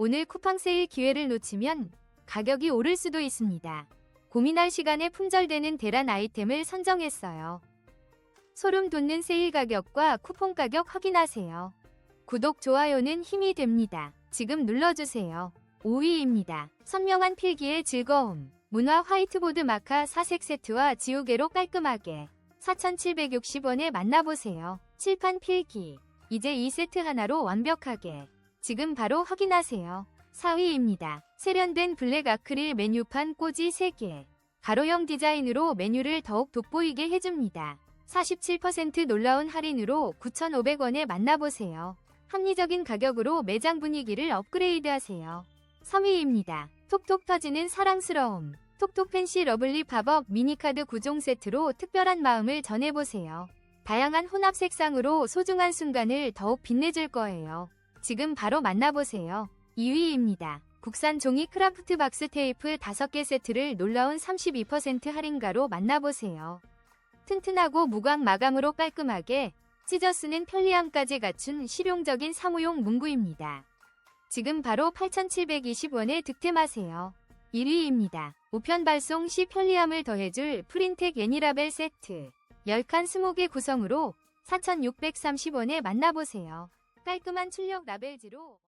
오늘 쿠팡 세일 기회를 놓치면 가격이 오를 수도 있습니다. 고민할 시간에 품절되는 대란 아이템을 선정했어요. 소름 돋는 세일 가격과 쿠폰 가격 확인하세요. 구독, 좋아요는 힘이 됩니다. 지금 눌러주세요. 5위입니다. 선명한 필기의 즐거움. 문화 화이트보드 마카 4색 세트와 지우개로 깔끔하게 4,760원에 만나보세요. 칠판 필기. 이제 이 세트 하나로 완벽하게. 지금 바로 확인하세요. 4위입니다. 세련된 블랙 아크릴 메뉴판 꽂이 3개. 가로형 디자인으로 메뉴를 더욱 돋보이게 해줍니다. 47% 놀라운 할인으로 9,500원에 만나보세요. 합리적인 가격으로 매장 분위기를 업그레이드하세요. 3위입니다. 톡톡 터지는 사랑스러움. 톡톡 팬시 러블리 팝업 미니카드 9종 세트로 특별한 마음을 전해보세요. 다양한 혼합 색상으로 소중한 순간을 더욱 빛내줄 거예요. 지금 바로 만나보세요. 2위입니다. 국산 종이 크라프트 박스 테이프 5개 세트를 놀라운 32% 할인가로 만나보세요. 튼튼하고 무광 마감으로 깔끔하게 찢어 쓰는 편리함까지 갖춘 실용적인 사무용 문구입니다. 지금 바로 8,720원에 득템하세요. 1위입니다. 우편 발송 시 편리함을 더해줄 프린텍 애니라벨 세트. 10칸 20개 구성으로 4,630원에 만나보세요. 깔끔한 출력 라벨지로